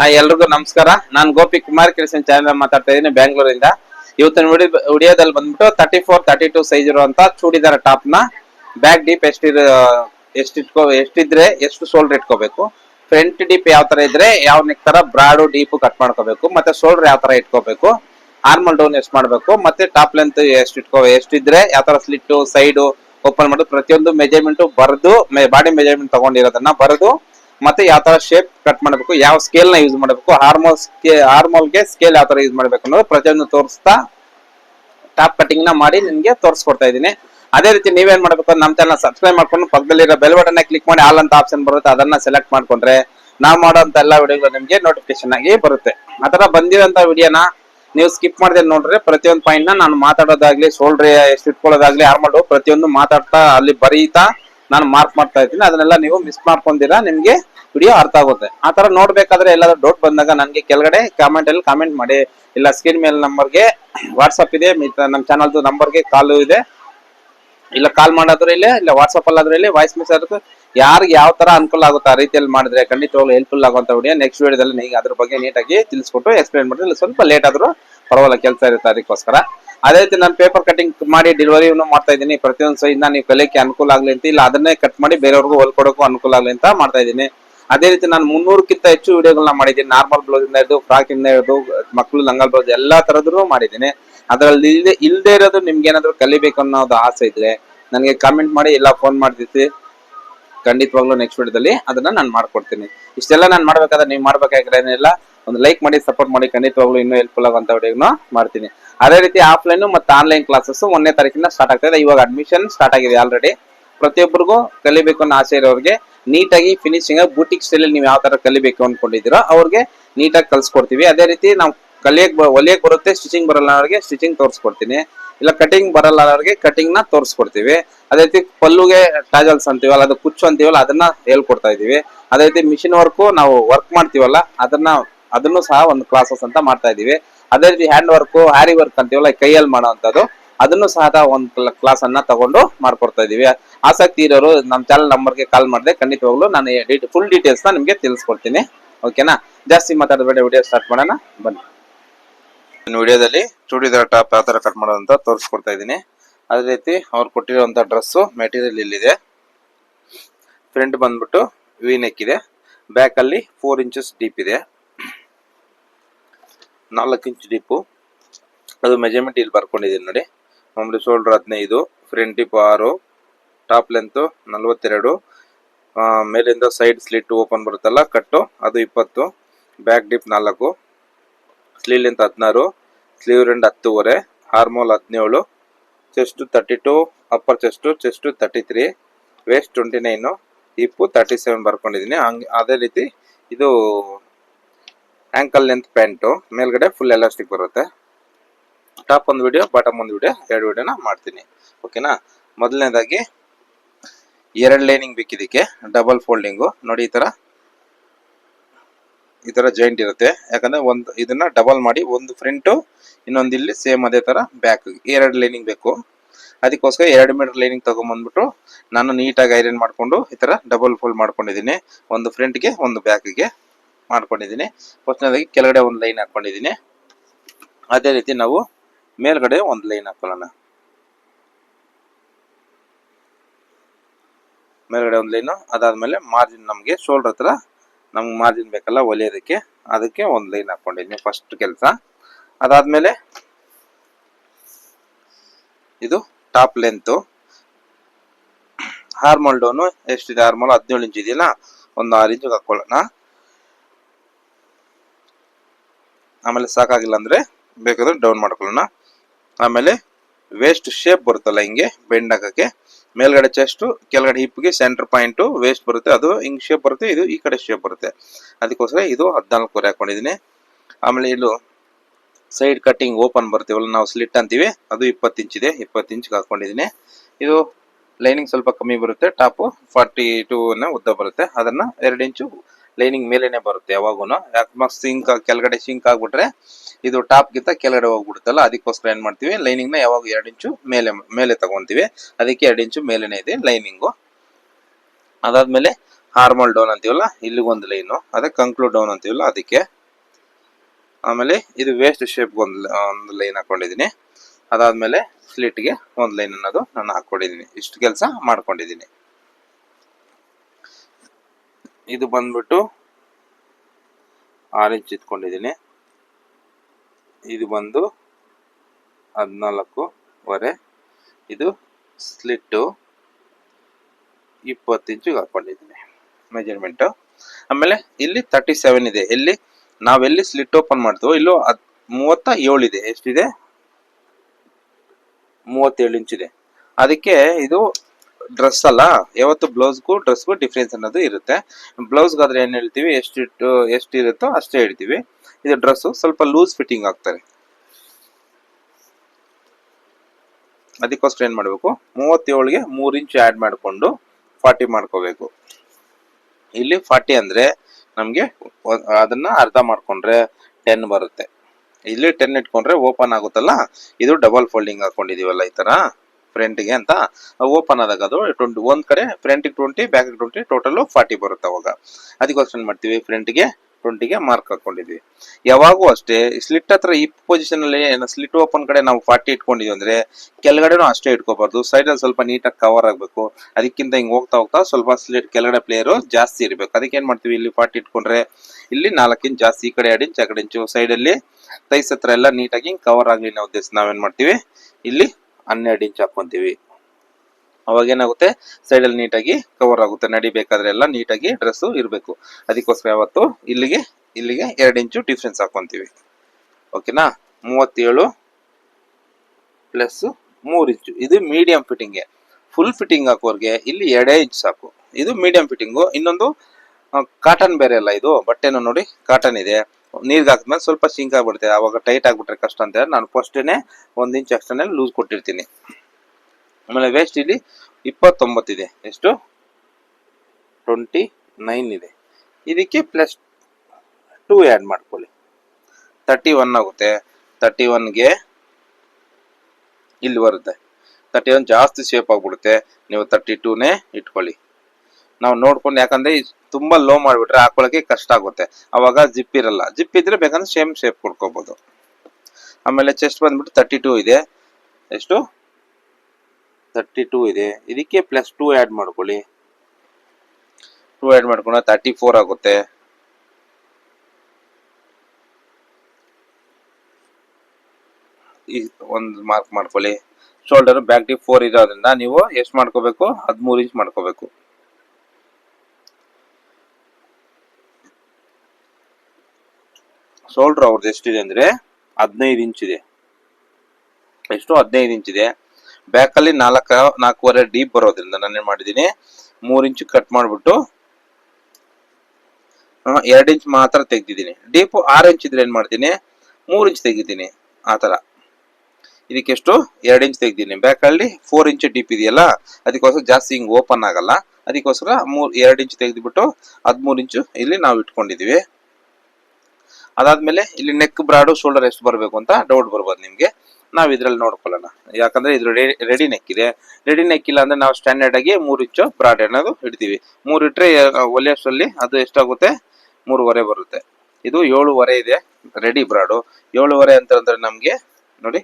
ಆ, ಎಲ್ರಿಗೂ ನಮಸ್ಕಾರ. ನಾನು ಗೋಪಿ ಕುಮಾರ್ ಕಿರಿಸನ್ ಚಾನೆಲ್ ಮಾತಾಡ್ತಾ ಇದ್ದೀನಿ ಬ್ಯಾಂಗ್ಳೂರಿಂದ. ಇವತ್ತಿನ ವಿಡಿ ವಿಡಿಯೋದಲ್ಲಿ ಬಂದ್ಬಿಟ್ಟು thirty four thirty two size ಇರುವಂತ ಚೂಡಿದಾರ ಟಾಪ್ನ ಬ್ಯಾಕ್ ಡೀಪ್ ಎಷ್ಟಿರ ಎಷ್ಟು ಇಟ್ಕೋ ಎಷ್ಟಿದ್ರೆ ಎಷ್ಟು ಶೋಲ್ಡರ್ ಇಟ್ಕೋಬೇಕು ಫ್ರಂಟ್ ಡೀಪ್ ಯಾವ ತರ ಇದ್ರೆ ಯಾವ ತರ ಬ್ರಾಡು ಡೀಪ್ ಕಟ್ ಮಾಡ್ಕೋಬೇಕು, ಮತ್ತೆ ಶೋಲ್ಡರ್ ಯಾವ ತರ ಇಟ್ಕೋಬೇಕು ಆರ್ಮಲ್ ಡೌನ್ ಎಷ್ಟು ಮಾಡ್ಬೇಕು, ಮತ್ತೆ ಟಾಪ್ ಲೆಂತ್ ಎಷ್ಟು ಇಟ್ಕೋ ಎಷ್ಟಿದ್ರೆ ಯಾವ ತರ ಸ್ಲಿಟ್ಟು ಸೈಡು ಓಪನ್ ಮಾಡೋದು, ಪ್ರತಿಯೊಂದು ಮೆಜರ್ಮೆಂಟ್ ಬರೆದು ಬಾಡಿ ಮೆಜರ್ಮೆಂಟ್ ತಗೊಂಡಿರೋದನ್ನ ಬರೆದು ಮತ್ತೆ ಯಾವ ತರ ಶೇಪ್ ಕಟ್ ಮಾಡಬೇಕು, ಯಾವ ಸ್ಕೇಲ್ನ ಯೂಸ್ ಮಾಡಬೇಕು ಹಾರ್ಮೋಲ್ ಹಾರ್ಮೋಲ್ಗೆ ಸ್ಕೇಲ್ ಯಾವ ತರ ಯೂಸ್ ಮಾಡಬೇಕು ಅನ್ನೋದು ಪ್ರತಿಯೊಂದು ತೋರಿಸ್ತಾ ಟಾಪ್ ಕಟಿಂಗ್ನ ಮಾಡಿ ನಿಮ್ಗೆ ತೋರಿಸ್ಕೊಡ್ತಾ ಇದ್ದೀನಿ. ಅದೇ ರೀತಿ ನೀವೇನ್ ಮಾಡ್ಬೇಕು ನಮ್ಮ ಚಾನಲ್ ಸಬ್ಸ್ಕ್ರೈಬ್ ಮಾಡ್ಕೊಂಡು ಪಕ್ಕದಲ್ಲಿರೋ ಬೆಲ್ ಬಟನ್ ಕ್ಲಿಕ್ ಮಾಡಿ ಆಲ್ ಅಂತ ಆಪ್ಷನ್ ಬರುತ್ತೆ, ಅದನ್ನ ಸೆಲೆಕ್ಟ್ ಮಾಡ್ಕೊಂಡ್ರೆ ನಾವು ಮಾಡೋಂತ ಎಲ್ಲ ವಿಡಿಯೋಗಳು ನಿಮಗೆ ನೋಟಿಫಿಕೇಶನ್ ಆಗಿ ಬರುತ್ತೆ. ಆ ತರ ಬಂದಿರೋಂತ ವಿಡಿಯೋನ ನೀವು ಸ್ಕಿಪ್ ಮಾಡದೆ ನೋಡ್ರೆ ಪ್ರತಿಯೊಂದು ಪಾಯಿಂಟ್ನ ನಾನು ಮಾತಾಡೋದಾಗ್ಲಿ ಶೋಲ್ಡ್ರ್ ಎಷ್ಟು ಇಟ್ಕೊಳ್ಳೋದಾಗ್ಲಿ ಆರ್ಮಲ್ಡು ಪ್ರತಿಯೊಂದು ಮಾತಾಡ್ತಾ ಅಲ್ಲಿ ಬರೀತಾ ನಾನು ಮಾರ್ಕ್ ಮಾಡ್ತಾ ಇದ್ದೀನಿ. ಅದನ್ನೆಲ್ಲ ನೀವು ಮಿಸ್ ಮಾಡ್ಕೊಂಡಿರಾ, ನಿಮಗೆ ವಿಡಿಯೋ ಅರ್ಥ ಆಗುತ್ತೆ. ಆ ತರ ನೋಡ್ಬೇಕಾದ್ರೆ ಎಲ್ಲಾದ್ರೂ ಡೌಟ್ ಬಂದಾಗ ನನಗೆ ಕೆಳಗಡೆ ಕಾಮೆಂಟ್ ಅಲ್ಲಿ ಕಾಮೆಂಟ್ ಮಾಡಿ. ಇಲ್ಲ ಸ್ಕ್ರೀನ್ ಮೇಲೆ ನಂಬರ್ಗೆ ವಾಟ್ಸಪ್ ಇದೆ ನಮ್ಮ ಚಾನಲ್ದು ನಂಬರ್ಗೆ ಕಾಲು ಇದೆ. ಇಲ್ಲ ಕಾಲ್ ಮಾಡೋದ್ರ ಇಲ್ಲೇ, ಇಲ್ಲ ವಾಟ್ಸಪ್ ಅಲ್ಲಾದ್ರೂ ಇಲ್ಲಿ ವಾಯ್ಸ್ ಮೆಸೇಜ್ ಯಾರಿಗೆ ಯಾವ ತರ ಅನುಕೂಲ ಆಗುತ್ತೆ ಆ ರೀತಿಯಲ್ಲಿ ಮಾಡಿದ್ರೆ ಖಂಡಿತವಾಗ್ಲೂ ಹೆಲ್ಪ್ಫುಲ್ ಆಗುವಂತ ವಿಡಿಯೋ ನೆಕ್ಸ್ಟ್ ವಿಡಿಯೋದಲ್ಲಿ ನೀವು ಅದ್ರ ಬಗ್ಗೆ ನೀಟಾಗಿ ತಿಳಿಸ್ಕೊಟ್ಟು ಎಕ್ಸ್ಪ್ಲೈನ್ ಮಾಡಿದ್ರೆ ಸ್ವಲ್ಪ ಲೇಟ್ ಆದ್ರೂ ಪರವಾಗಿಲ್ಲ, ಕೆಲಸ ಇರುತ್ತೆ ಅದಕ್ಕೋಸ್ಕರ. ಅದೇ ರೀತಿ ನಾನು ಪೇಪರ್ ಕಟಿಂಗ್ ಮಾಡಿ ಡೆಲಿವರಿನೂ ಮಾಡ್ತಾ ಇದ್ದೀನಿ. ಪ್ರತಿಯೊಂದು ಸೈಜ್ ನೀವು ಕಲಿಯಕ್ಕೆ ಅನುಕೂಲ ಆಗ್ಲಿ ಅಂತ ಇಲ್ಲ, ಅದನ್ನೇ ಕಟ್ ಮಾಡಿ ಬೇರೆಯವ್ರಿಗೂ ಹೊಲ್ಕೊಡೋಕ್ಕೂ ಅನುಕೂಲ ಆಗಲಿ ಅಂತ ಮಾಡ್ತಾ ಇದ್ದೀನಿ. ಅದೇ ರೀತಿ ನಾನು ಮುನ್ನೂರಕ್ಕಿಂತ ಹೆಚ್ಚು ವಿಡಿಯೋಗಳನ್ನ ಮಾಡಿದ್ದೀನಿ. ನಾರ್ಮಲ್ ಬ್ಲೌಸ್ ಇಂದ ಹಿಡಿದು ಫ್ರಾಕ್ ಇಂದ ಹಿಡಿದು ಮಕ್ಕಳು ಲಂಗಲ್ ಬ್ಲೌಸ್ ಎಲ್ಲಾ ತರದ್ರು ಮಾಡಿದ್ದೀನಿ. ಅದರಲ್ಲಿ ಇಲ್ಲದೆ ಇಲ್ಲದೆ ಇರೋದು ನಿಮ್ಗೆ ಏನಾದ್ರು ಕಲಿಬೇಕು ಅನ್ನೋದು ಆಸೆ ಇದ್ರೆ ನನಗೆ ಕಾಮೆಂಟ್ ಮಾಡಿ, ಇಲ್ಲ ಫೋನ್ ಮಾಡ್ತಿಸಿ ಖಂಡಿತವಾಗ್ಲೂ ನೆಕ್ಸ್ಟ್ ವಿಡಿಯೋದಲ್ಲಿ ಅದನ್ನ ನಾನು ಮಾಡ್ಕೊಡ್ತೀನಿ. ಇಷ್ಟೆಲ್ಲ ನಾನು ಮಾಡ್ಬೇಕಾದ್ರೆ ನೀವು ಮಾಡ್ಬೇಕಾಗಿದ್ರೆ ಏನಿಲ್ಲ ಒಂದು ಲೈಕ್ ಮಾಡಿ ಸಪೋರ್ಟ್ ಮಾಡಿ, ಖಂಡಿತವಾಗ್ಲೂ ಇನ್ನೂ ಹೆಲ್ಪ್ಫುಲ್ ಆಗುವಂತ ವಿಡಿಯೋನ ಮಾಡ್ತೀನಿ. ಅದೇ ರೀತಿ ಆಫ್ಲೈನ್ ಮತ್ತೆ ಆನ್ಲೈನ್ ಕ್ಲಾಸಸ್ ಒಂದೇ ತಾರೀಕಿನ ಸ್ಟಾರ್ಟ್ ಆಗ್ತದೆ ಇವಾಗ ಅಡ್ಮಿಷನ್ ಸ್ಟಾರ್ಟ್ ಆಗಿದೆ ಆಲ್ರೆಡಿ ಪ್ರತಿಯೊಬ್ಬರಿಗೂ ಕಲಿಬೇಕು ಅನ್ನೋ ಆಸೆ ಇರೋರಿಗೆ ನೀಟಾಗಿ ಫಿನಿಶಿಂಗ್ ಬೂಟಿಕ್ ಸ್ಟೈಲ್ ನೀವು ಯಾವ ತರ ಕಲಿಬೇಕು ಅನ್ಕೊಂಡಿದ್ದೀರೋ ಅವ್ರಿಗೆ ನೀಟಾಗಿ ಕಲ್ಸ್ಕೊಡ್ತೀವಿ. ಅದೇ ರೀತಿ ನಾವು ಕಲಿಯಕ್ ಹೊಲಿಯಕ್ ಬರುತ್ತೆ ಸ್ಟಿಚಿಂಗ್ ಬರಲ್ಲ ಅವ್ರಿಗೆ ಸ್ಟಿಚಿಂಗ್ ತೋರಿಸ್ಕೊಡ್ತೀನಿ. ಇಲ್ಲ ಕಟಿಂಗ್ ಬರಲ್ಲ ಅವ್ರಿಗೆ ಕಟಿಂಗ್ನ ತೋರಿಸ್ಕೊಡ್ತೀವಿ. ಅದೇ ರೀತಿ ಪಲ್ಲುಗೆ ಟಾಜಲ್ಸ್ ಅಂತೀವಲ್ಲ, ಅದು ಕುಚ್ಚು ಅಂತೀವಲ್ಲ, ಅದನ್ನ ಹೇಳ್ಕೊಡ್ತಾ ಇದೀವಿ ಅದೇ ರೀತಿ ಮಿಷಿನ್ ವರ್ಕು ನಾವು ವರ್ಕ್ ಮಾಡ್ತೀವಲ್ಲ, ಅದನ್ನ ಅದನ್ನು ಸಹ ಒಂದು ಕ್ಲಾಸಸ್ ಅಂತ ಮಾಡ್ತಾ ಇದೀವಿ ಅದೇ ರೀತಿ ಹ್ಯಾಂಡ್ ವರ್ಕ್ ಹ್ಯಾರಿ ವರ್ಕ್ ಅಂತೀವಲ್ಲ ಕೈಯಲ್ಲಿ ಮಾಡುವಂತದ್ದು ಅದನ್ನು ಸಹ ಒಂದು ಕ್ಲಾಸ್ ಅನ್ನ ತಗೊಂಡು ಮಾಡ್ಕೊಡ್ತಾ ಇದೀವಿ ಆಸಕ್ತಿ ಇರೋರು ನಮ್ಮ ಚಾನಲ್ ನಂಬರ್ಗೆ ಕಾಲ್ ಮಾಡಿದೆ, ಖಂಡಿತವಾಗ್ಲೂ ನಾನು ಫುಲ್ ಡೀಟೇಲ್ಸ್ನ ನಿಮ್ಗೆ ತಿಳಿಸ್ಕೊಡ್ತೀನಿ. ಓಕೆನಾ ಜಾಸ್ತಿ ಮಾತಾಡಬೇಡ ವಿಡಿಯೋ ಸ್ಟಾರ್ಟ್ ಮಾಡೋಣ. ಬನ್ನಿ. ವಿಡಿಯೋದಲ್ಲಿ ಚೂಡಿದಾರ್ ಟಾಪ್ ಯಾವ ತರ ಕಟ್ ಮಾಡೋದಂತ ತೋರಿಸ್ಕೊಡ್ತಾ ಇದ್ದೀನಿ. ಅದೇ ರೀತಿ ಅವ್ರು ಕೊಟ್ಟಿರುವಂತ ಡ್ರೆಸ್ ಮೆಟೀರಿಯಲ್ ಇಲ್ಲಿದೆ. ಫ್ರಂಟ್ ಬಂದ್ಬಿಟ್ಟು ವಿ ನೆಕ್ ಇದೆ. ಬ್ಯಾಕ್ ಅಲ್ಲಿ ಫೋರ್ ಇಂಚಸ್ ಡೀಪ್ ಇದೆ. ನಾಲ್ಕು ಇಂಚ್ ಡಿಪ್ಪು ಅದು ಮೆಜರ್ಮೆಂಟ್ ಇಲ್ಲಿ ಬರ್ಕೊಂಡಿದ್ದೀನಿ ನೋಡಿ. ಮಾಮೂಲಿ ಶೋಲ್ಡ್ರ್ ಹದಿನೈದು ಫ್ರಂಟ್ ಡಿಪ್ ಆರು ಟಾಪ್ ಲೆಂತ್ ನಲ್ವತ್ತೆರಡು. ಮೇಲಿಂದ ಸೈಡ್ ಸ್ಲಿಟ್ ಓಪನ್ ಬರುತ್ತಲ್ಲ ಕಟ್ಟು ಅದು ಇಪ್ಪತ್ತು ಬ್ಯಾಕ್ ಡಿಪ್ ನಾಲ್ಕು. ಸ್ಲೀವ್ ಲೆಂತ್ ಹದಿನಾರು ಸ್ಲೀವ್ ರೆಂಡ್ ಹತ್ತುವರೆ ಹಾರ್ಮೋಲ್ ಹದಿನೇಳು chest thirty two upper chest chest thirty three waist twenty nine hip thirty seven ಬರ್ಕೊಂಡಿದ್ದೀನಿ. ಹಂಗೆ, ಅದೇ ರೀತಿ ಇದು ಆಂಕಲ್ ಲೆಂತ್ ಪ್ಯಾಂಟು ಮೇಲ್ಗಡೆ ಫುಲ್ ಎಲಾಸ್ಟಿಕ್ ಬರುತ್ತೆ. ಟಾಪ್ ಒಂದು ವಿಡಿಯೋ ಬಾಟಮ್ ಒಂದು ವಿಡಿಯೋ ಎರಡು ವಿಡಿಯೋನ ಮಾಡ್ತೀನಿ. ಓಕೆನಾ ಮೊದಲನೇದಾಗಿ ಎರಡು ಲೈನಿಂಗ್ ಬೇಕಿದ್ದಕ್ಕೆ ಡಬಲ್ ಫೋಲ್ಡಿಂಗು ನೋಡಿ ಈ ಥರ ಈ ಥರ ಜಾಯಿಂಟ್ ಇರುತ್ತೆ. ಯಾಕಂದರೆ ಒಂದು, ಇದನ್ನ ಡಬಲ್ ಮಾಡಿ ಒಂದು ಫ್ರಂಟು ಇನ್ನೊಂದು ಇಲ್ಲಿ ಸೇಮ್ ಅದೇ ಥರ ಬ್ಯಾಕ್ ಎರಡು ಲೈನಿಂಗ್ ಬೇಕು. ಅದಕ್ಕೋಸ್ಕರ ಎರಡು ಮೀಟರ್ ಲೈನಿಂಗ್ ತೊಗೊಂಬಂದ್ಬಿಟ್ಟು ನಾನು ನೀಟಾಗಿ ಐರನ್ ಮಾಡಿಕೊಂಡು ಈ ಥರ ಡಬಲ್ ಫೋಲ್ಡ್ ಮಾಡ್ಕೊಂಡಿದ್ದೀನಿ. ಒಂದು ಫ್ರಂಟ್ಗೆ ಒಂದು ಬ್ಯಾಕ್ಗೆ ಮಾಡ್ಕೊಂಡಿದ್ದೀನಿ. ಫಸ್ಟ್ನೇದಾಗಿ ಕೆಳಗಡೆ ಒಂದು ಲೈನ್ ಹಾಕೊಂಡಿದ್ದೀನಿ. ಅದೇ ರೀತಿ ನಾವು ಮೇಲ್ಗಡೆ ಒಂದು ಲೈನ್ ಹಾಕೊಳ್ಳೋಣ. ಮೇಲ್ಗಡೆ ಒಂದು ಲೈನು, ಅದಾದಮೇಲೆ ಮಾರ್ಜಿನ್ ನಮಗೆ ಶೋಲ್ಡರ್ ಹತ್ರ ನಮ್ಗೆ ಮಾರ್ಜಿನ್ ಬೇಕಲ್ಲ ಒಲಿಯೋದಕ್ಕೆ, ಅದಕ್ಕೆ ಒಂದು ಲೈನ್ ಹಾಕೊಂಡಿದ್ದೀನಿ ಫಸ್ಟ್ ಕೆಲಸ. ಅದಾದಮೇಲೆ ಇದು ಟಾಪ್ ಲೆಂತು. ಹಾರ್ಮೋಲ್ ಡೌನು, ಎಷ್ಟಿದೆ ಹಾರ್ಮೋಲ್? ಹದಿನೇಳು ಇಂಚ್ ಇದೆಯಲ್ಲ, ಒಂದು ಆರು ಇಂಚ್ ಹಾಕೊಳ್ಳೋಣ. ಆಮೇಲೆ ಸಾಕಾಗಿಲ್ಲ ಅಂದರೆ ಬೇಕಾದ್ರೆ ಡೌನ್ ಮಾಡ್ಕೊಳ್ಳೋಣ. ಆಮೇಲೆ ವೇಸ್ಟ್ ಶೇಪ್ ಬರುತ್ತಲ್ಲ ಹಿಂಗೆ ಬೆಂಡ್ ಹಾಕೋಕ್ಕೆ ಮೇಲ್ಗಡೆ ಚೆಸ್ಟು ಕೆಳಗಡೆ ಹಿಪ್ಗೆ ಸೆಂಟರ್ ಪಾಯಿಂಟ್ ವೇಸ್ಟ್ ಬರುತ್ತೆ, ಅದು ಹಿಂಗ್ ಶೇಪ್ ಬರುತ್ತೆ, ಇದು ಈ ಕಡೆ ಶೇಪ್ ಬರುತ್ತೆ. ಅದಕ್ಕೋಸ್ಕರ ಇದು ಹದಿನಾಲ್ಕುವರೆ ಹಾಕೊಂಡಿದ್ದೀನಿ. ಆಮೇಲೆ ಇದು ಸೈಡ್ ಕಟ್ಟಿಂಗ್ ಓಪನ್ ಬರ್ತೀವಲ್ಲ ನಾವು ಸ್ಲಿಟ್ ಅಂತೀವಿ, ಅದು ಇಪ್ಪತ್ತು ಇಂಚಿದೆ ಇಪ್ಪತ್ತು ಇಂಚ್ಗೆ ಹಾಕೊಂಡಿದ್ದೀನಿ. ಇದು ಲೈನಿಂಗ್ ಸ್ವಲ್ಪ ಕಮ್ಮಿ ಬರುತ್ತೆ ಟಾಪು ಫಾರ್ಟಿ ಟೂನ ಉದ್ದ ಬರುತ್ತೆ, ಅದನ್ನ ಎರಡು ಇಂಚು ಲೈನಿಂಗ್ ಮೇಲೇನೆ ಬರುತ್ತೆ ಯಾವಾಗೂ ಯಾಕೆ ಸಿಂಕ್ ಕೆಳಗಡೆ ಸಿಂಕ್ ಆಗ್ಬಿಟ್ರೆ ಇದು ಟಾಪ್ ಗಿಂತ ಕೆಳಗಡೆ ಹೋಗ್ಬಿಡುತ್ತಲ್ಲ, ಅದಕ್ಕೋಸ್ಕರ ಏನ್ ಮಾಡ್ತೀವಿ? ಲೈನಿಂಗ್ನ ಯಾವಾಗ ಎರಡು ಇಂಚು ಮೇಲೆ ಮೇಲೆ ತಗೊಂತೀವಿ. ಅದಕ್ಕೆ ಎರಡು ಇಂಚು ಮೇಲೇನೆ ಇದೆ ಲೈನಿಂಗು ಅದಾದ್ಮೇಲೆ ಹಾರ್ಮಲ್ ಡೌನ್ ಅಂತೀವಲ್ಲ ಇಲ್ಲಿಗೊಂದು ಲೈನು. ಅದೇ ಕಂಕ್ಲೂಡ್ ಡೌನ್ ಅಂತೀವಲ್ಲ, ಅದಕ್ಕೆ. ಆಮೇಲೆ ಇದು ವೇಸ್ಟ್ ಶೇಪ್ ಒಂದು ಒಂದು ಲೈನ್ ಹಾಕೊಂಡಿದ್ದೀನಿ. ಅದಾದ್ಮೇಲೆ ಸ್ಲಿಟ್ಗೆ ಒಂದು ಲೈನ್ ಅನ್ನೋದು ನಾನು ಹಾಕೊಂಡಿದ್ದೀನಿ. ಇಷ್ಟು ಕೆಲಸ ಮಾಡ್ಕೊಂಡಿದ್ದೀನಿ. ಇದು ಬಂದ್ಬಿಟ್ಟು ಆರು ಇಂಚ್ ಇಟ್ಕೊಂಡಿದ್ದೀನಿ. ಇದು ಬಂದು ಹದಿನಾಲ್ಕೂವರೆ. ಇದು ಸ್ಲಿಟ್ಟು ಇಪ್ಪತ್ತು ಇಂಚಿಗೆ ಹಾಕೊಂಡಿದ್ದೀನಿ. ಮೆಜರ್ಮೆಂಟು ಆಮೇಲೆ ಇಲ್ಲಿ ತರ್ಟಿ ಸೆವೆನ್ ಇದೆ. ಇಲ್ಲಿ ನಾವೆಲ್ಲಿ ಸ್ಲಿಟ್ ಓಪನ್ ಮಾಡ್ತೀವೋ ಇಲ್ಲೂ ಹದ್ ಮೂವತ್ತ ಏಳಿದೆ ಎಷ್ಟಿದೆ? ಮೂವತ್ತೇಳು ಇಂಚಿದೆ ಅದಕ್ಕೆ ಇದು ಡ್ರೆಸ್ ಅಲ್ಲ, ಯಾವತ್ತು ಬ್ಲೌಸ್ಗೂ ಡ್ರೆಸ್ಗೂ ಡಿಫ್ರೆನ್ಸ್ ಅನ್ನೋದು ಇರುತ್ತೆ. ಬ್ಲೌಸ್ಗಾದ್ರೆ ಏನು ಹೇಳ್ತೀವಿ ಎಷ್ಟಿಟ್ಟು ಎಷ್ಟು ಇರುತ್ತೋ ಅಷ್ಟೇ ಹೇಳ್ತೀವಿ. ಇದು ಡ್ರೆಸ್ಸು ಸ್ವಲ್ಪ ಲೂಸ್ ಫಿಟ್ಟಿಂಗ್ ಆಗ್ತಾರೆ. ಅದಕ್ಕೋಸ್ಕರ ಏನು ಮಾಡಬೇಕು, ಮೂವತ್ತೇಳಿಗೆ ಮೂರು ಇಂಚ್ ಆ್ಯಡ್ ಮಾಡಿಕೊಂಡು ಫಾರ್ಟಿ ಮಾಡ್ಕೋಬೇಕು. ಇಲ್ಲಿ ಫಾರ್ಟಿ ಅಂದರೆ ನಮಗೆ ಅದನ್ನ ಅರ್ಧ ಮಾಡ್ಕೊಂಡ್ರೆ ಟೆನ್ ಬರುತ್ತೆ. ಇಲ್ಲಿ ಟೆನ್ ಇಟ್ಕೊಂಡ್ರೆ ಓಪನ್ ಆಗುತ್ತಲ್ಲ, ಇದು ಡಬಲ್ ಫೋಲ್ಡಿಂಗ್ ಹಾಕೊಂಡಿದೀವಲ್ಲ ಈ ತರ. ಫ್ರಂಟ್ಗೆ ಅಂತ ಓಪನ್ ಆದಾಗ ಅದು ಟ್ವೆಂಟಿ ಒಂದ್ ಕಡೆ ಫ್ರಂಟಿಗೆ twenty back twenty total forty ಬರುತ್ತೆ ಅವಾಗ. ಅದಕ್ಕೋಸ್ಕರ ಮಾಡ್ತೀವಿ ಫ್ರಂಟ್ಗೆ ಟ್ವೆಂಟಿಗೆ ಮಾರ್ಕ್ ಹಾಕೊಂಡಿದ್ವಿ. ಯಾವಾಗೂ ಅಷ್ಟೇ ಸ್ಲಿಟ್ ಹತ್ರ ಈ ಪೊಸಿಷನ್ ಅಲ್ಲಿ ಸ್ಲಿಟ್ ಓಪನ್ ಕಡೆ ನಾವು ಫಾರ್ಟಿ ಇಟ್ಕೊಂಡಿದ್ವಿ ಅಂದ್ರೆ ಕೆಳಗಡೆನೂ ಅಷ್ಟೇ ಇಟ್ಕೋಬಾರ್ದು. ಸೈಡ್ ಅಲ್ಲಿ ಸ್ವಲ್ಪ ನೀಟಾಗಿ ಕವರ್ ಆಗಬೇಕು. ಅದಕ್ಕಿಂತ ಹಿಂಗ್ ಹೋಗ್ತಾ ಹೋಗ್ತಾ ಸ್ವಲ್ಪ ಸ್ಲಿಟ್ ಕೆಳಗಡೆ ಪ್ಲೇಯರ್ ಜಾಸ್ತಿ ಇರಬೇಕು. ಅದಕ್ಕೆ ಏನ್ ಮಾಡ್ತೀವಿ, ಇಲ್ಲಿ ಫಾರ್ಟಿ ಇಟ್ಕೊಂಡ್ರೆ ಇಲ್ಲಿ ನಾಲ್ಕು ಇಂಚ್ ಜಾಸ್ತಿ, ಈ ಕಡೆ ಎರಡು ಇಂಚ್ ಇಂಚು ಸೈಡ್ ಅಲ್ಲಿ ತೈಸ್ ಹತ್ರ ಎಲ್ಲ ನೀಟಾಗಿ ಕವರ್ ಆಗಲಿ ನಾವು ಉದ್ದೇಶ ನಾವೇನ್ ಮಾಡ್ತೀವಿ, ಇಲ್ಲಿ ಹನ್ನೆರಡು ಇಂಚ್ ಹಾಕೊಂತೀವಿ. ಅವಾಗ ಏನಾಗುತ್ತೆ? ಸೈಡ್ ಅಲ್ಲಿ ನೀಟಾಗಿ ಕವರ್ ಆಗುತ್ತೆ. ನಡಿಬೇಕಾದ್ರೆ ಎಲ್ಲ ನೀಟಾಗಿ ಡ್ರೆಸ್ ಇರಬೇಕು. ಅದಕ್ಕೋಸ್ಕರ ಯಾವತ್ತು? ಇಲ್ಲಿಗೆ ಇಲ್ಲಿಗೆ ಎರಡು ಇಂಚು ಡಿಫ್ರೆನ್ಸ್ ಹಾಕೊಂತೀವಿ. ಓಕೆನಾ ಮೂವತ್ತೇಳು ಪ್ಲಸ್ ಮೂರು ಇಂಚು. ಇದು ಮೀಡಿಯಂ ಫಿಟ್ಟಿಂಗ್ಗೆ ಫುಲ್ ಫಿಟ್ಟಿಂಗ್ ಹಾಕೋರ್ಗೆ ಇಲ್ಲಿ ಎರಡೇ ಇಂಚ್ ಸಾಕು. ಇದು ಮೀಡಿಯಂ ಫಿಟ್ಟಿಂಗು ಇನ್ನೊಂದು ಕಾಟನ್ ಬೇರೆ ಅಲ್ಲ ಇದು. ಬಟ್ಟೆನೂ ನೋಡಿ ಕಾಟನ್ ಇದೆ. ನೀರ್ಗೆ ಹಾಕಿದ್ಮೇಲೆ ಸ್ವಲ್ಪ ಸಿಂಕ್ ಆಗ್ಬಿಡುತ್ತೆ ಅವಾಗ ಟೈಟ್ ಆಗಿಬಿಟ್ರೆ ಕಷ್ಟ ಅಂತ ಹೇಳಿ ನಾನು ಫಸ್ಟೇ ಒಂದು ಇಂಚ್ ಅಷ್ಟೇ ಲೂಸ್ ಕೊಟ್ಟಿರ್ತೀನಿ. ಆಮೇಲೆ ವೇಸ್ಟ್ ಇಲ್ಲಿ ಇಪ್ಪತ್ತೊಂಬತ್ತಿದೆ ಎಷ್ಟು? ಟ್ವೆಂಟಿ ನೈನ್ ಇದೆ. ಇದಕ್ಕೆ ಪ್ಲಸ್ ಟೂ ಆ್ಯಡ್ ಮಾಡ್ಕೊಳ್ಳಿ. ತರ್ಟಿ ಒನ್ ಆಗುತ್ತೆ. ತರ್ಟಿ ಒನ್ಗೆ ಇಲ್ಲಿ ಬರುತ್ತೆ. ತರ್ಟಿ ಒನ್ ಜಾಸ್ತಿ ಶೇಪ್ ಆಗ್ಬಿಡುತ್ತೆ. ನೀವು ತರ್ಟಿ ಟೂನೇ ಇಟ್ಕೊಳ್ಳಿ. ನಾವು ನೋಡ್ಕೊಂಡು ಯಾಕಂದ್ರೆ ತುಂಬಾ ಲೋ ಮಾಡಿಬಿಟ್ರೆ ಹಾಕೊಳಕ್ಕೆ ಕಷ್ಟ ಆಗುತ್ತೆ. ಅವಾಗ ಜಿಪ್ ಇರಲ್ಲ. ಜಿಪ್ ಇದ್ರೆ ಬೇಕಂದ್ರೆ ಸೇಮ್ ಶೇಪ್ ಕೊಡ್ಕೋಬಹುದು ಆಮೇಲೆ ಚೆಸ್ಟ್ ಬಂದ್ಬಿಟ್ಟು ತರ್ಟಿ ಟೂ ಇದೆ. ಎಷ್ಟು? ತರ್ಟಿ ಟೂ ಇದೆ. ಇದಕ್ಕೆ ಪ್ಲಸ್ ಟೂ ಆ್ಯಡ್ ಮಾಡ್ಕೊಳ್ಳಿ. ಟೂ ಆ್ಯಡ್ ಮಾಡ್ಕೊಂಡ ತರ್ಟಿ ಫೋರ್ ಆಗುತ್ತೆ ಒಂದು ಮಾರ್ಕ್ ಮಾಡ್ಕೊಳ್ಳಿ. ಶೋಲ್ಡರ್ ಬ್ಯಾಕ್ ಡಿ ಫೋರ್ ಇರೋದ್ರಿಂದ ನೀವು ಎಷ್ಟು ಮಾಡ್ಕೋಬೇಕು? ಹದಿಮೂರು ಇಂಚ್ ಮಾಡ್ಕೋಬೇಕು. ಶೋಲ್ಡರ್ ಅವ್ರದ್ದು ಎಷ್ಟಿದೆ ಅಂದರೆ ಹದಿನೈದು ಇಂಚ್ ಇದೆ. ಎಷ್ಟು? ಹದಿನೈದು ಇಂಚ್ ಇದೆ. ಬ್ಯಾಕಲ್ಲಿ ನಾಲ್ಕು ನಾಲ್ಕ, ನಾಲ್ಕೂವರೆ ಡೀಪ್ ಬರೋದ್ರಿಂದ ನಾನು ಏನು ಮಾಡಿದ್ದೀನಿ, ಮೂರು ಇಂಚ್ ಕಟ್ ಮಾಡಿಬಿಟ್ಟು ಎರಡು ಇಂಚ್ ಮಾತ್ರ ತೆಗ್ದಿದ್ದೀನಿ. ಡೀಪ್ ಆರು ಇಂಚ್ ಇದ್ರೆ ಏನು ಮಾಡ್ತೀನಿ? ಮೂರು ಇಂಚ್ ತೆಗಿತೀನಿ. ಆ ಥರ. ಇದಕ್ಕೆ ಎಷ್ಟು? ಎರಡು ಇಂಚ್ ತೆಗ್ದೀನಿ ಬ್ಯಾಕಲ್ಲಿ ಫೋರ್ ಇಂಚ್ ಡೀಪ್ ಇದೆಯಲ್ಲ, ಅದಕ್ಕೋಸ್ಕರ ಜಾಸ್ತಿ ಹಿಂಗೆ ಓಪನ್ ಆಗಲ್ಲ. ಅದಕ್ಕೋಸ್ಕರ ಮೂರು, ಎರಡು ಇಂಚ್ ತೆಗೆದುಬಿಟ್ಟು ಹದಿಮೂರು ಇಂಚು ಇಲ್ಲಿ ನಾವು ಇಟ್ಕೊಂಡಿದೀವಿ. ಅದಾದ್ಮೇಲೆ ಇಲ್ಲಿ ನೆಕ್ ಬ್ರಾಡು ಶೋಲ್ಡರ್ ಎಷ್ಟು ಬರಬೇಕು ಅಂತ ಡೌಟ್ ಬರ್ಬೋದು ನಿಮ್ಗೆ. ನಾವ್ ಇದ್ರಲ್ಲಿ ನೋಡ್ಕೊಳ್ಳೋಣ. ಯಾಕಂದ್ರೆ ಇದ್ರ ರೆಡಿ ನೆಕ್ ಇದೆ. ರೆಡಿ ನೆಕ್ ಇಲ್ಲ ಅಂದ್ರೆ ನಾವು ಸ್ಟ್ಯಾಂಡರ್ಡ್ ಆಗಿ ಮೂರು ಇಂಚು ಬ್ರಾಡ್ ಅನ್ನೋದು ಇಡ್ತೀವಿ. ಮೂರ್ ಇಟ್ರೆ ಒಲೆಯಷ್ಟಲ್ಲಿ ಅದು ಎಷ್ಟಾಗುತ್ತೆ? ಮೂರುವರೆ ಬರುತ್ತೆ. ಇದು ಏಳುವರೆ ಇದೆ. ರೆಡಿ ಬ್ರಾಡು ಏಳುವರೆ ಅಂತ ಅಂದ್ರೆ ನಮ್ಗೆ, ನೋಡಿ,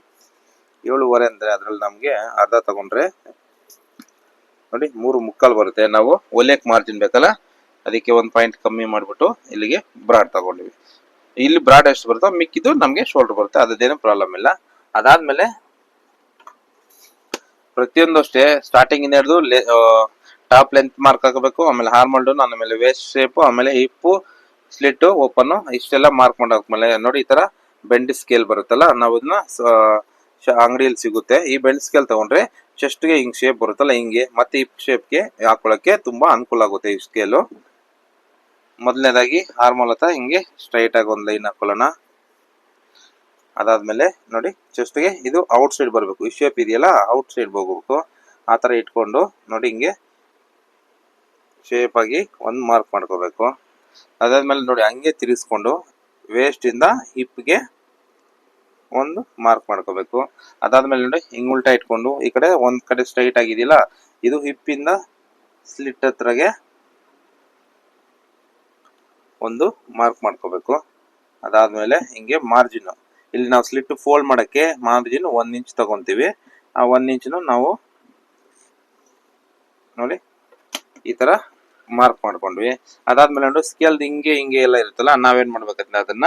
ಏಳುವರೆ ಅಂದ್ರೆ ಅದ್ರಲ್ಲಿ ನಮ್ಗೆ ಅರ್ಧ ತಗೊಂಡ್ರೆ, ನೋಡಿ, ಮೂರು ಮುಕ್ಕಾಲು ಬರುತ್ತೆ. ನಾವು ಒಲೆಕ್ ಮಾರ್ಜಿನ್ ಬೇಕಲ್ಲ? ಅದಕ್ಕೆ ಒಂದು ಪಾಯಿಂಟ್ ಕಮ್ಮಿ ಮಾಡಿಬಿಟ್ಟು ಇಲ್ಲಿಗೆ ಬ್ರಾಡ್ ತಗೊಂಡಿವಿ. ಇಲ್ಲಿ ಬ್ರಾಡ್ ಎಷ್ಟು ಬರುತ್ತೋ, ಮಿಕ್ಕಿದ್ದು ನಮಗೆ ಶೋಲ್ಡರ್ ಬರುತ್ತೆ. ಅದೇನು ಪ್ರಾಬ್ಲಮ್ ಇಲ್ಲ. ಅದಾದ್ಮೇಲೆ ಪ್ರತಿಯೊಂದು ಅಷ್ಟೇ ಸ್ಟಾರ್ಟಿಂಗ್ ಇಂದ ಹಿಡಿದು ಟಾಪ್ ಲೆಂತ್ ಮಾರ್ಕ್ ಹಾಕಬೇಕು, ಆಮೇಲೆ ಹಾರ್ಮಲ್ ಡೌನ್ ಆಮೇಲೆ ವೇಸ್ಟ್ ಶೇಪ್ ಆಮೇಲೆ ಹಿಪ್ಪು ಸ್ಲಿಟ್ ಓಪನ್ ಇಷ್ಟೆಲ್ಲ ಮಾರ್ಕ್ ಮಾಡಾಕ್ಮೇಲೆ ನೋಡಿ ಈ ತರ ಬೆಂಡ್ ಸ್ಕೇಲ್ ಬರುತ್ತಲ್ಲ, ನಾವು ಅದನ್ನ ಅಂಗಡಿಯಲ್ಲಿ ಸಿಗುತ್ತೆ. ಈ ಬೆಂಡ್ ಸ್ಕೇಲ್ ತಗೊಂಡ್ರೆ ಚೆಸ್ಟ್ಗೆ ಹಿಂಗ್ ಶೇಪ್ ಬರುತ್ತಲ್ಲ, ಹಿಂಗೆ ಮತ್ತೆ ಹಿಪ್ ಶೇಪ್ಗೆ ಹಾಕೊಳಕ್ಕೆ ತುಂಬಾ ಅನುಕೂಲ ಆಗುತ್ತೆ ಈ ಸ್ಕೇಲು ಮೊದಲನೇದಾಗಿ ಹಾರ್ಮೋಲ್ ಹತ್ರ ಹಿಂಗೆ ಸ್ಟ್ರೈಟ್ ಆಗಿ ಒಂದು ಲೈನ್ ಹಾಕೊಳ್ಳೋಣ. ಅದಾದ್ಮೇಲೆ ನೋಡಿ ಚೆಸ್ಟ್ಗೆ ಇದು ಔಟ್ ಸೈಡ್ ಬರಬೇಕು. ಈ ಶೇಪ್ ಇದೆಯಲ್ಲ ಔಟ್ ಸೈಡ್ ಹೋಗ್ಬೇಕು. ಆ ಥರ ಇಟ್ಕೊಂಡು ನೋಡಿ ಹಿಂಗೆ ಶೇಪ್ ಆಗಿ ಒಂದು ಮಾರ್ಕ್ ಮಾಡ್ಕೋಬೇಕು. ಅದಾದ್ಮೇಲೆ ನೋಡಿ ಹಂಗೆ ತಿರುಗಿಸ್ಕೊಂಡು ವೇಸ್ಟ್ ಇಂದ ಹಿಪ್ಗೆ ಒಂದು ಮಾರ್ಕ್ ಮಾಡ್ಕೋಬೇಕು. ಅದಾದ್ಮೇಲೆ ನೋಡಿ ಹಿಂಗೆ ಉಲ್ಟಾ ಇಟ್ಕೊಂಡು ಈ ಕಡೆ ಒಂದು ಕಡೆ ಸ್ಟ್ರೈಟ್ ಆಗಿದೆಯಲ್ಲ, ಇದು ಹಿಪ್ಪಿಂದ ಸ್ಲಿಟ್ ಹತ್ರಗೆ ಒಂದು ಮಾರ್ಕ್ ಮಾಡ್ಕೋಬೇಕು. ಅದಾದ್ಮೇಲೆ ಹಿಂಗೆ ಮಾರ್ಜಿನ್ ಇಲ್ಲಿ ನಾವು ಸ್ಲಿಟ್ ಫೋಲ್ಡ್ ಮಾಡಕ್ಕೆ ಮಾರ್ಜಿನ್ ಒಂದು ಇಂಚ್ ತಗೊಂತೀವಿ. ಆ ಒಂದು ಇಂಚ್ನು ನಾವು ನೋಡಿ ಈ ತರ ಮಾರ್ಕ್ ಮಾಡ್ಕೊಂಡ್ವಿ. ಅದಾದ್ಮೇಲೆ ನೋಡಿ ಸ್ಕೇಲ್ ಹಿಂಗೆ ಹಿಂಗೆ ಎಲ್ಲ ಇರುತ್ತಲ್ಲ, ನಾವೇನ್ ಮಾಡ್ಬೇಕಂದ್ರೆ ಅದನ್ನ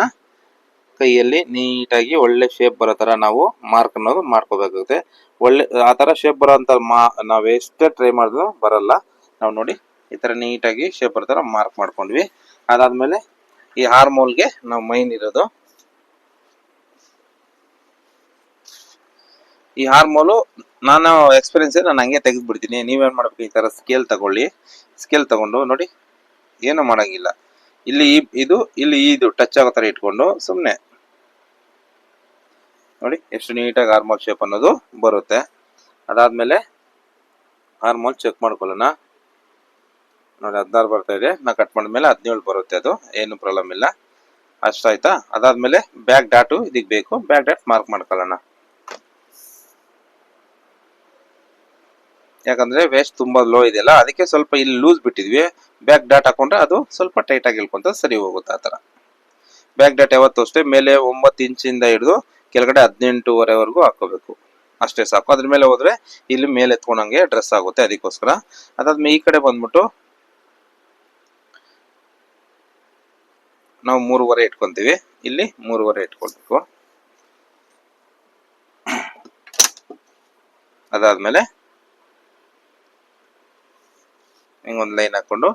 ಕೈಯಲ್ಲಿ ನೀಟಾಗಿ ಒಳ್ಳೆ ಶೇಪ್ ಬರೋ ಥರ ನಾವು ಮಾರ್ಕ್ ಅನ್ನೋದು ಮಾಡ್ಕೋಬೇಕಾಗುತ್ತೆ. ಒಳ್ಳೆ, ಆ ತರ ಶೇಪ್ ಬರೋ ಮಾ, ನಾವು ಎಷ್ಟೇ ಟ್ರೈ ಮಾಡಿದ್ರು ಬರಲ್ಲ. ನಾವು ನೋಡಿ ಈ ತರ ನೀಟಾಗಿ ಶೇಪ್ ಬರೋ ಥರ ಮಾರ್ಕ್ ಮಾಡ್ಕೊಂಡ್ವಿ. ಅದಾದ್ಮೇಲೆ ಈ ಹಾರ್ಮೋಲ್ಗೆ ನಾವು ಮೈನ್ ಇರೋದು. ಈ ಹಾರ್ಮೋಲು ನಾನು ಎಕ್ಸ್ಪೀರಿಯನ್ಸ್ ನಾನು ಹಂಗೆ ತೆಗೆದು ಬಿಡ್ತೀನಿ ನೀವೇನ್ ಮಾಡ್ಬೇಕು ಈ ತರ ಸ್ಕೇಲ್ ತಗೊಳ್ಳಿ. ಸ್ಕೇಲ್ ತಗೊಂಡು ನೋಡಿ, ಏನು ಮಾಡಂಗಿಲ್ಲ. ಇಲ್ಲಿ ಇದು ಇಲ್ಲಿ ಇದು ಟಚ್ ಆಗೋ ತರ ಇಟ್ಕೊಂಡು ಸುಮ್ಮನೆ ನೋಡಿ, ಎಷ್ಟು ನೀಟಾಗಿ ಹಾರ್ಮೋಲ್ ಶೇಪ್ ಅನ್ನೋದು ಬರುತ್ತೆ. ಅದಾದ್ಮೇಲೆ ಹಾರ್ಮೋಲ್ ಚೆಕ್ ಮಾಡ್ಕೊಳ್ಳೋಣ. ನೋಡಿ ಹದಿನಾರು ಬರ್ತಾ ಇದೆ. ನಾ ಕಟ್ ಮಾಡಿದ್ಮೇಲೆ ಹದಿನೇಳು ಬರುತ್ತೆ ಅದು. ಏನು ಪ್ರಾಬ್ಲಮ್ ಇಲ್ಲ. ಅಷ್ಟಾಯ್ತಾ ಅದಾದ್ಮೇಲೆ ಬ್ಯಾಕ್ ಡಾಟು ಇದಕ್ಕೆ ಬೇಕು. ಬ್ಯಾಕ್ ಡಾಟ್ ಮಾರ್ಕ್ ಮಾಡ್ಕೊಳ್ಳೋಣ. ಯಾಕಂದ್ರೆ ವೇಸ್ಟ್ ತುಂಬಾ ಲೋ ಇದೆಯಲ್ಲ, ಅದಕ್ಕೆ ಸ್ವಲ್ಪ ಇಲ್ಲಿ ಲೂಸ್ ಬಿಟ್ಟಿದ್ವಿ. ಬ್ಯಾಕ್ ಡಾಟ್ ಹಾಕೊಂಡ್ರೆ ಅದು ಸ್ವಲ್ಪ ಟೈಟ್ ಆಗಿ ಇಳ್ಕೊಂತ ಸರಿ ಹೋಗುತ್ತೆ ಆ ಥರ. ಬ್ಯಾಕ್ ಡಾಟ್ ಯಾವತ್ತು ಅಷ್ಟೇ, ಮೇಲೆ ಒಂಬತ್ತು ಇಂಚಿಂದ ಹಿಡಿದು ಕೆಳಗಡೆ ಹದಿನೆಂಟುವರೆವರೆಗೂ ಹಾಕೋಬೇಕು ಅಷ್ಟೇ ಸಾಕು. ಅದ್ರ ಮೇಲೆ ಹೋದ್ರೆ ಇಲ್ಲಿ ಮೇಲೆ ಎತ್ಕೊಂಡಂಗೆ ಡ್ರೆಸ್ ಆಗುತ್ತೆ ಅದಕ್ಕೋಸ್ಕರ. ಅದಾದ್ಮೇಲೆ ಈ ಕಡೆ ಬಂದ್ಬಿಟ್ಟು ನಾವು ಮೂರುವರೆ ಇಟ್ಕೊಂತೀವಿ. ಇಲ್ಲಿ ಮೂರುವರೆ ಇಟ್ಕೊಳ್ಬೇಕು. ಅದಾದ್ಮೇಲೆ ಹಿಂಗೊಂದು ಲೈನ್ ಹಾಕೊಂಡು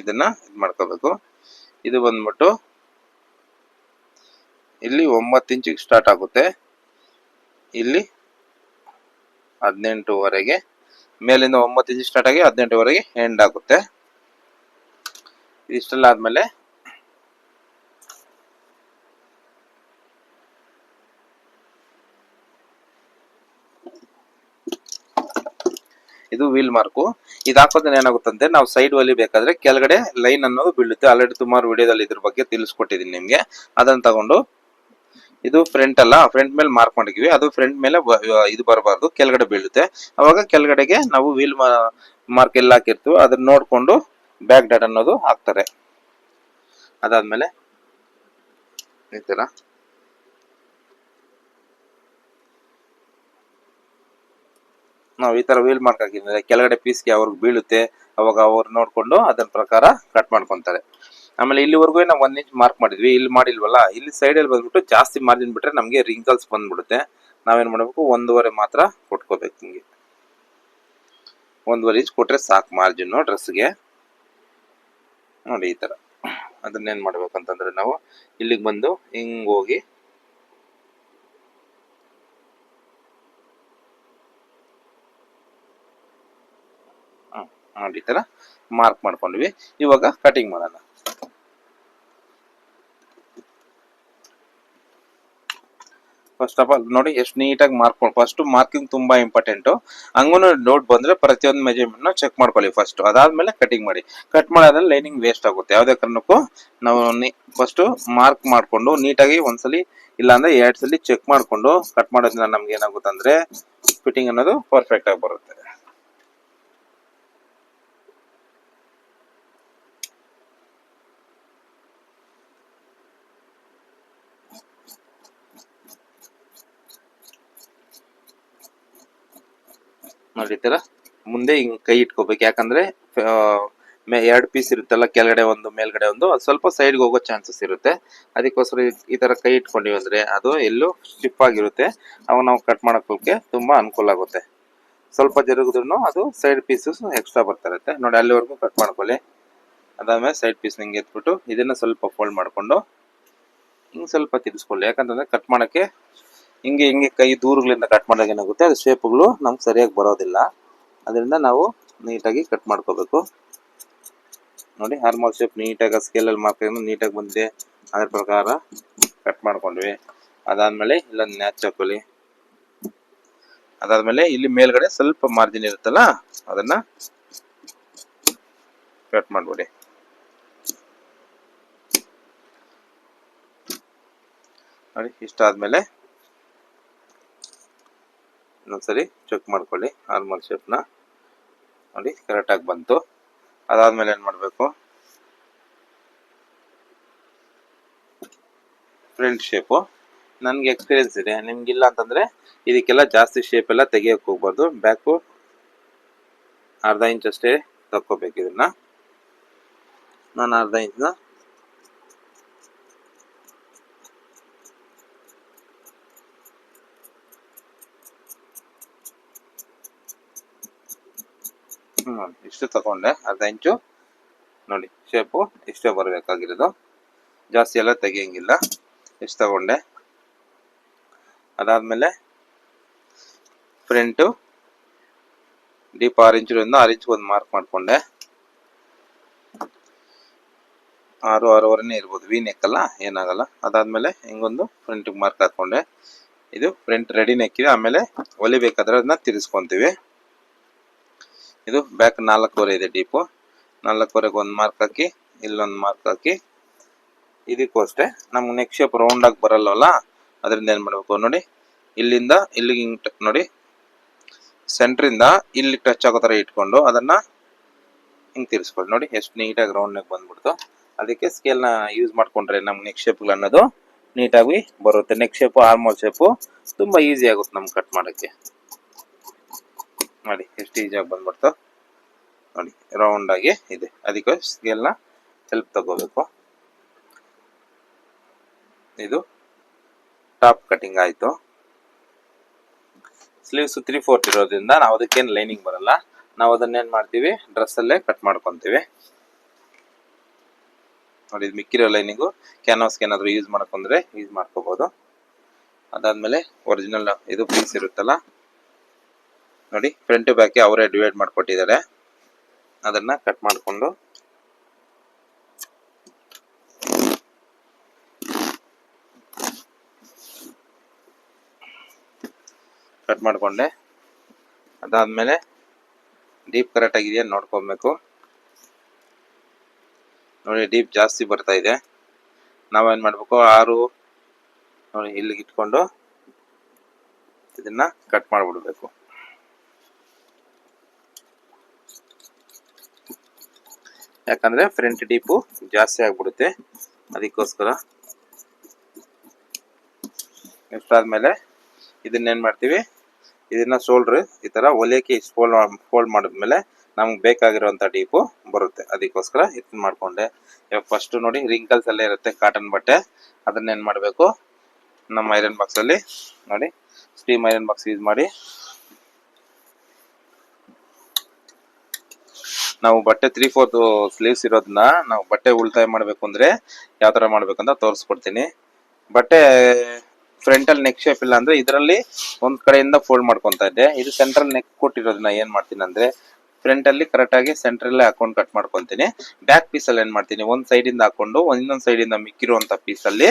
ಇದನ್ನ ಇದು ಮಾಡ್ಕೋಬೇಕು. ಇದು ಬಂದ್ಬಿಟ್ಟು ಇಲ್ಲಿ ಒಂಬತ್ತು ಇಂಚಿಗೆ ಸ್ಟಾರ್ಟ್ ಆಗುತ್ತೆ. ಇಲ್ಲಿ ಹದಿನೆಂಟುವರೆಗೆ ಮೇಲಿಂದ ಒಂಬತ್ತು ಇಂಚ್ ಸ್ಟಾರ್ಟ್ ಆಗಿ ಹದಿನೆಂಟುವರೆಗೆ ಎಂಡ್ ಆಗುತ್ತೆ. ಇಷ್ಟೆಲ್ಲ ಆದ್ಮೇಲೆ ಇದು ವೀಲ್ ಮಾರ್ಕು ಇದು ಹಾಕೋದ್ರೆ ಏನಾಗುತ್ತಂತೆ? ನಾವು ಸೈಡ್ ಒಲಿ ಬೇಕಾದ್ರೆ ಕೆಳಗಡೆ ಲೈನ್ ಅನ್ನೋದು ಬೀಳುತ್ತೆ. ಆಲ್ರೆಡಿ ಸುಮಾರು ವಿಡಿಯೋದಲ್ಲಿ ಇದ್ರ ಬಗ್ಗೆ ತಿಳಿಸ್ಕೊಟ್ಟಿದ್ದೀನಿ ನಿಮ್ಗೆ. ಅದನ್ನ ತಗೊಂಡು ಇದು ಫ್ರಂಟ್ ಅಲ್ಲ ಫ್ರಂಟ್ ಮೇಲೆ ಮಾರ್ಕ್ ಮಾಡಿದ್ವಿ. ಅದು ಫ್ರಂಟ್ ಮೇಲೆ ಇದು ಬರಬಾರ್ದು. ಕೆಳಗಡೆ ಬೀಳುತ್ತೆ. ಅವಾಗ ಕೆಳಗಡೆಗೆ ನಾವು ವೀಲ್ ಮಾರ್ಕ್ ಎಲ್ಲ ಹಾಕಿರ್ತೀವಿ, ಅದನ್ನ ನೋಡ್ಕೊಂಡು ಬ್ಯಾಕ್ ಡಾಟ್ ಅನ್ನೋದು ಹಾಕ್ತಾರೆ. ಅದಾದ್ಮೇಲೆ, ಈ ತರ. ನಾವು ಈ ತರ ವೀಲ್ ಮಾರ್ಕ್ ಹಾಕಿದ್ರೆ ಕೆಳಗಡೆ ಪೀಸ್ಗೆ ಅವ್ರಿಗೆ ಬೀಳುತ್ತೆ, ಅವಾಗ ಅವ್ರು ನೋಡ್ಕೊಂಡು ಅದನ್ನ ಪ್ರಕಾರ ಕಟ್ ಮಾಡ್ಕೊಂತಾರೆ. ಆಮೇಲೆ ಇಲ್ಲಿವರೆಗೂ ನಾವು ಒಂದ್ ಇಂಚ್ ಮಾರ್ಕ್ ಮಾಡಿದ್ವಿ, ಇಲ್ಲಿ ಮಾಡಿಲ್ವಲ್ಲ, ಇಲ್ಲಿ ಸೈಡ್ ಅಲ್ಲಿ ಬಂದ್ಬಿಟ್ಟು ಜಾಸ್ತಿ ಮಾರ್ಜಿನ್ ಬಿಟ್ರೆ ನಮಗೆ ರಿಂಕಲ್ಸ್ ಬಂದ್ಬಿಡುತ್ತೆ. ನಾವೇನ್ ಮಾಡ್ಬೇಕು, ಒಂದೂವರೆ ಮಾತ್ರ ಕೊಟ್ಕೋಬೇಕು ಹಿಂಗೆ ಒಂದೂವರೆ ಇಂಚ್ ಕೊಟ್ರೆ ಸಾಕು ಮಾರ್ಜಿನ್ ಡ್ರೆಸ್ಗೆ ನೋಡಿ ಈ ತರ. ಅದನ್ನೇನ್ ಮಾಡ್ಬೇಕಂತಂದ್ರೆ ನಾವು ಇಲ್ಲಿಗೆ ಬಂದು ಹಿಂಗ್ ಹೋಗಿ ನೋಡಿ ಈ ತರ ಮಾರ್ಕ್ ಮಾಡ್ಕೊಂಡ್ವಿ. ಇವಾಗ ಕಟಿಂಗ್ ಮಾಡೋಣ. ಫಸ್ಟ್ ಆಫ್ ಆಲ್ ನೋಡಿ ಎಷ್ಟು ನೀಟಾಗಿ ಮಾರ್ಕ್ ಫಸ್ಟ್ ಮಾರ್ಕಿಂಗ್ ತುಂಬಾ ಇಂಪಾರ್ಟೆಂಟ್ ಹಂಗೂ ಡೌಟ್ ಬಂದ್ರೆ ಪ್ರತಿಯೊಂದು ಮೆಜರ್ಮೆಂಟ್ನ ಚೆಕ್ ಮಾಡ್ಕೊಳ್ಳಿ ಫಸ್ಟ್ ಅದಾದ್ಮೇಲೆ ಕಟಿಂಗ್ ಮಾಡಿ. ಕಟ್ ಮಾಡೋದ್ರಲ್ಲಿ ಲೈನಿಂಗ್ ವೇಸ್ಟ್ ಆಗುತ್ತೆ. ಯಾವುದೇ ಕಾರಣಕ್ಕೂ ನಾವು ಫಸ್ಟ್ ಮಾರ್ಕ್ ಮಾಡ್ಕೊಂಡು ನೀಟಾಗಿ ಒಂದ್ಸಲಿ ಇಲ್ಲಾಂದ್ರೆ ಎರಡು ಸಲ ಚೆಕ್ ಮಾಡ್ಕೊಂಡು ಕಟ್ ಮಾಡೋದ್ರಿಂದ ನಮ್ಗೆ ಏನಾಗುತ್ತೆ ಅಂದ್ರೆ ಫಿಟ್ಟಿಂಗ್ ಅನ್ನೋದು ಪರ್ಫೆಕ್ಟ್ ಆಗಿ ಬರುತ್ತೆ. ನೋಡಿ ಈ ತರ ಮುಂದೆ ಹಿಂಗ್ ಕೈ ಇಟ್ಕೋಬೇಕು. ಯಾಕಂದ್ರೆ ಮೇ- ಎರಡ್ ಪೀಸ್ ಇರುತ್ತಲ್ಲ, ಕೆಳಗಡೆ ಒಂದು, ಮೇಲ್ಗಡೆ ಒಂದು, ಅದು ಸ್ವಲ್ಪ ಸೈಡ್ಗೆ ಹೋಗೋ ಚಾನ್ಸಸ್ ಇರುತ್ತೆ. ಅದಕ್ಕೋಸ್ಕರ ಈ- ತರ ಕೈ ಇಟ್ಕೊಂಡಿವಿ ಅಂದ್ರೆ ಅದು ಎಲ್ಲೂ ಸ್ಟಿಫ್ ಆಗಿರುತ್ತೆ. ಅವಾಗ ನಾವು ಕಟ್ ಮಾಡೋಕ್ಕೆ ತುಂಬಾ ಅನುಕೂಲ ಆಗುತ್ತೆ. ಸ್ವಲ್ಪ ಜರುಗಿದ್ರು ಅದು ಸೈಡ್ ಪೀಸಸ್ ಎಕ್ಸ್ಟ್ರಾ ಬರ್ತಾ ಇರುತ್ತೆ. ನೋಡಿ, ಅಲ್ಲಿವರೆಗೂ ಕಟ್ ಮಾಡ್ಕೊಳ್ಳಿ. ಅದಾದ್ಮೇಲೆ ಸೈಡ್ ಪೀಸ್ ಹಿಂಗೆ ಎತ್ಬಿಟ್ಟು, ಇದನ್ನ ಸ್ವಲ್ಪ ಫೋಲ್ಡ್ ಮಾಡ್ಕೊಂಡು, ಹಿಂಗ್ ಸ್ವಲ್ಪ ತಿರ್ಸ್ಕೊಳ್ಳಿ. ಯಾಕಂತಂದ್ರೆ ಕಟ್ ಮಾಡಕ್ಕೆ ಹಿಂಗೆ ಹಿಂಗೆ ಕೈ ದೂರಗಳಿಂದ ಕಟ್ ಮಾಡಿದಾಗ ಏನಾಗುತ್ತೆ? ಅದು ಶೇಪ್ಗಳು ನಮ್ಗೆ ಸರಿಯಾಗಿ ಬರೋದಿಲ್ಲ. ಅದರಿಂದ ನಾವು ನೀಟಾಗಿ ಕಟ್ ಮಾಡ್ಕೋಬೇಕು. ನೋಡಿ ಹಾರ್ಮೋಲ್ ಶೇಪ್ ನೀಟಾಗಿ ಸ್ಕೇಲಲ್ಲಿ ಮಾರ್ಕ್ ನೀಟಾಗಿ ಬಂದಿದೆ. ಅದ್ರ ಪ್ರಕಾರ ಕಟ್ ಮಾಡ್ಕೊಂಡ್ವಿ. ಅದಾದಮೇಲೆ ಇಲ್ಲೊಂದು ನ್ಯಾಚ್ ಹಾಕೊಳ್ಳಿ ಅದಾದಮೇಲೆ ಇಲ್ಲಿ ಮೇಲ್ಗಡೆ ಸ್ವಲ್ಪ ಮಾರ್ಜಿನ್ ಇರುತ್ತಲ್ಲ, ಅದನ್ನ ಕಟ್ ಮಾಡ್ಬಿಡಿ. ನೋಡಿ ಇಷ್ಟ ಆದ್ಮೇಲೆ ಇನ್ನೊಂದ್ಸರಿ ಚೆಕ್ ಮಾಡ್ಕೊಳ್ಳಿ ನಾರ್ಮಲ್ ಶೇಪ್ನ ನೋಡಿ ಕರೆಕ್ಟಾಗಿ ಬಂತು. ಅದಾದ್ಮೇಲೆ ಏನು ಮಾಡಬೇಕು? ಫ್ರಂಟ್ ಶೇಪು ನನಗೆ ಎಕ್ಸ್ಪೀರಿಯನ್ಸ್ ಇದೆ. ನಿಮ್ಗಿಲ್ಲ ಅಂತಂದ್ರೆ ಇದಕ್ಕೆಲ್ಲ ಜಾಸ್ತಿ ಶೇಪ್ ಎಲ್ಲ ತೆಗಿಯೋಕೆ ಹೋಗ್ಬಾರ್ದು. ಬ್ಯಾಕು ಅರ್ಧ ಇಂಚ್ ಅಷ್ಟೇ ತಕ್ಕೋಬೇಕು ಇದನ್ನ. ನಾನು ಅರ್ಧ ಇಂಚ್ನ ಇಷ್ಟು ತಗೊಂಡೆ ಅರ್ಧ ಇಂಚು ನೋಡಿ ಶೇಪು ಇಷ್ಟೇ ಬರಬೇಕಾಗಿರೋದು. ಜಾಸ್ತಿ ಎಲ್ಲ ತೆಗಿಯಂಗಿಲ್ಲ. ಇಷ್ಟು ತಗೊಂಡೆ? ಅದಾದಮೇಲೆ ಫ್ರಂಟು ಡೀಪ್ ಆರು ಇಂಚಿನಿಂದ ಆರು ಇಂಚ್ ಒಂದು ಮಾರ್ಕ್ ಮಾಡ್ಕೊಂಡೆ. ಆರು, ಆರೂವರೆನೇ ಇರ್ಬೋದು. ವಿ ನೆಕ್ ಅಲ್ಲ? ಏನಾಗಲ್ಲ. ಅದಾದಮೇಲೆ ಹಿಂಗೊಂದು ಫ್ರಂಟಿಗೆ ಮಾರ್ಕ್ ಹಾಕೊಂಡೆ. ಇದು ಫ್ರಂಟ್ ರೆಡಿ ನೆಕ್ಕಿದೆ ಆಮೇಲೆ ಹೊಲಿಬೇಕಾದ್ರೆ ಅದನ್ನ ತಿರ್ಸ್ಕೊಂತೀವಿ. ಇದು ಬ್ಯಾಕ್ ನಾಲ್ಕೂವರೆ ಇದೆ ಡೀಪು ನಾಲ್ಕೂವರೆಗೆ ಒಂದು ಮಾರ್ಕ್ ಹಾಕಿ, ಇಲ್ಲೊಂದು ಮಾರ್ಕ್ ಹಾಕಿ. ಇದಕ್ಕೂ ಅಷ್ಟೇ ನಮ್ಗೆ ನೆಕ್ಸ್ಟ್ ಶೇಪ್ ರೌಂಡ್ ಆಗಿ ಬರಲ್ಲವಲ್ಲ ಅದರಿಂದ ಏನು ಮಾಡಬೇಕು ನೋಡಿ, ಇಲ್ಲಿಂದ ಇಲ್ಲಿಗೆ ಹಿಂಗೆ ನೋಡಿ. ಸೆಂಟ್ರಿಂದ ಇಲ್ಲಿ ಟಚ್ ಆಗೋ ಥರ ಇಟ್ಕೊಂಡು ಅದನ್ನ ಹಿಂಗೆ ತಿರ್ಸ್ಕೊಳ್ಳಿ ನೋಡಿ, ಎಷ್ಟು ನೀಟಾಗಿ ರೌಂಡ್ ನೆಕ್ ಬಂದ್ಬಿಡ್ತು. ಅದಕ್ಕೆ ಸ್ಕೇಲ್ನ ಯೂಸ್ ಮಾಡ್ಕೊಂಡ್ರೆ ನಮ್ಗೆ ನೆಕ್ ಶೇಪ್ಗಳು ಅನ್ನೋದು ನೀಟಾಗಿ ಬರುತ್ತೆ. ನೆಕ್ ಶೇಪು ಆರ್ಮೋಲ್ ಶೇಪು ತುಂಬಾ ಈಸಿ ಆಗುತ್ತೆ ನಮ್ಗೆ ಕಟ್ ಮಾಡೋಕ್ಕೆ. ನೋಡಿ ಎಷ್ಟು ಈಸಿಯಾಗಿ ಬಂದ್ಬಿಡ್ತು. ನೋಡಿ ರೌಂಡ್ ಆಗಿ ಇದೆ. ಅದಕ್ಕೆ ಸ್ಕೇಲ್ನ ಹೆಲ್ಪ್ ತಗೋಬೇಕು. ಇದು ಟಾಪ್ ಕಟಿಂಗ್ ಆಯಿತು. ಸ್ಲೀವ್ಸ್ ತ್ರೀ ಫೋರ್ತ್ ಇರೋದ್ರಿಂದ ನಾವು ಅದಕ್ಕೇನು ಲೈನಿಂಗ್ ಬರಲ್ಲ. ನಾವು ಅದನ್ನೇನು ಮಾಡ್ತೀವಿ? ಡ್ರೆಸ್ಸಲ್ಲೇ ಕಟ್ ಮಾಡ್ಕೊತೀವಿ. ನೋಡಿ, ಇದು ಮಿಕ್ಕಿರೋ ಲೈನಿಂಗು ಕ್ಯಾನ್ವಾಸ್ಗೆ ಏನಾದ್ರು ಯೂಸ್ ಮಾಡ್ಕೊಂಡ್ರೆ ಯೂಸ್ ಮಾಡ್ಕೋಬೋದು. ಅದಾದಮೇಲೆ ಒರಿಜಿನಲ್ ಇದು ಪೀಸ್ ಇರುತ್ತಲ್ಲ ನೋಡಿ ಫ್ರಂಟ್ ಬ್ಯಾಕ್ ಅವರೇ ಡಿವೈಡ್ ಮಾಡಿಕೊಟ್ಟಿದ್ದಾರೆ. ಅದನ್ನ ಕಟ್ ಮಾಡಿಕೊಂಡು. ಕಟ್ ಮಾಡಿಕೊಂಡೆ. ಅದಾದ್ಮೇಲೆ ಡೀಪ್ ಕರೆಕ್ಟ್ ಆಗಿದೆಯಾ ನೋಡ್ಕೊಬೇಕು. ನೋಡಿ ಡೀಪ್ ಜಾಸ್ತಿ ಬರ್ತಾ ಇದೆ. ನಾವೇನು ಮಾಡಬೇಕು? ಆರು ನೋಡಿ, ಇಲ್ಲಿಗೆ ಇಟ್ಕೊಂಡು ಇದನ್ನ ಕಟ್ ಮಾಡ್ಬಿಡ್ಬೇಕು. ಯಾಕಂದ್ರೆ ಫ್ರಂಟ್ ಡೀಪು ಜಾಸ್ತಿ ಆಗಿಬಿಡುತ್ತೆ. ಅದಕ್ಕೋಸ್ಕರ ಇದನ್ನ ಏನ್ ಮಾಡ್ತೀವಿ? ಇದನ್ನ ಶೋಲ್ಡ್ರ್ ಈ ತರ ಒಲೆಯಕ್ಕೆ ಫೋಲ್ಡ್ ಫೋಲ್ಡ್ ಮಾಡಿದ್ಮೇಲೆ ನಮ್ಗೆ ಬೇಕಾಗಿರುವಂತ ಡೀಪು ಬರುತ್ತೆ. ಅದಕ್ಕೋಸ್ಕರ ಇದನ್ನ ಮಾಡ್ಕೊಂಡೆ. ಇವಾಗ ಫಸ್ಟ್ ನೋಡಿ ರಿಂಕಲ್ಸ್ ಎಲ್ಲ ಇರುತ್ತೆ ಕಾಟನ್ ಬಟ್ಟೆ. ಅದನ್ನ ಏನ್ ಮಾಡಬೇಕು? ನಮ್ಮ ಐರನ್ ಬಾಕ್ಸ್ ಅಲ್ಲಿ ನೋಡಿ ಸ್ಟೀಮ್ ಐರನ್ ಬಾಕ್ಸ್ ಯೂಸ್ ಮಾಡಿ ನಾವು ಬಟ್ಟೆ ತ್ರೀ ಫೋರ್ತ್ ಸ್ಲೀವ್ಸ್ ಇರೋದನ್ನ ನಾವು ಬಟ್ಟೆ ಉಳಿತಾಯ ಮಾಡ್ಬೇಕು ಅಂದ್ರೆ ಯಾವ ತರ ಮಾಡ್ಬೇಕಂತ ತೋರಿಸ್ಕೊಡ್ತೀನಿ. ಬಟ್ಟೆ ಫ್ರಂಟಲ್ ನೆಕ್ ಶೇಪ್ ಇಲ್ಲ ಅಂದ್ರೆ ಇದರಲ್ಲಿ ಒಂದ್ ಕಡೆಯಿಂದ ಫೋಲ್ಡ್ ಮಾಡ್ಕೊಂತ ಇದ್ದೆ. ಇದು ಸೆಂಟ್ರಲ್ ನೆಕ್ ಕೊಟ್ಟಿರೋದನ್ನ ಏನ್ ಮಾಡ್ತೀನಿ ಅಂದ್ರೆ ಫ್ರಂಟ್ ಅಲ್ಲಿ ಕರೆಕ್ಟ್ ಆಗಿ ಸೆಂಟ್ರಲ್ಲೇ ಹಾಕೊಂಡು ಕಟ್ ಮಾಡ್ಕೊಂತೀನಿ. ಬ್ಯಾಕ್ ಪೀಸ್ ಅಲ್ಲಿ ಏನ್ ಮಾಡ್ತೀನಿ, ಒಂದ್ ಸೈಡ್ ಇಂದ ಹಾಕೊಂಡು ಇನ್ನೊಂದು ಸೈಡಿಂದ ಸೈಡ್ ಇಂದ ಮಿಕ್ಕಿರುವಂತ ಪೀಸ್ ಅಲ್ಲಿ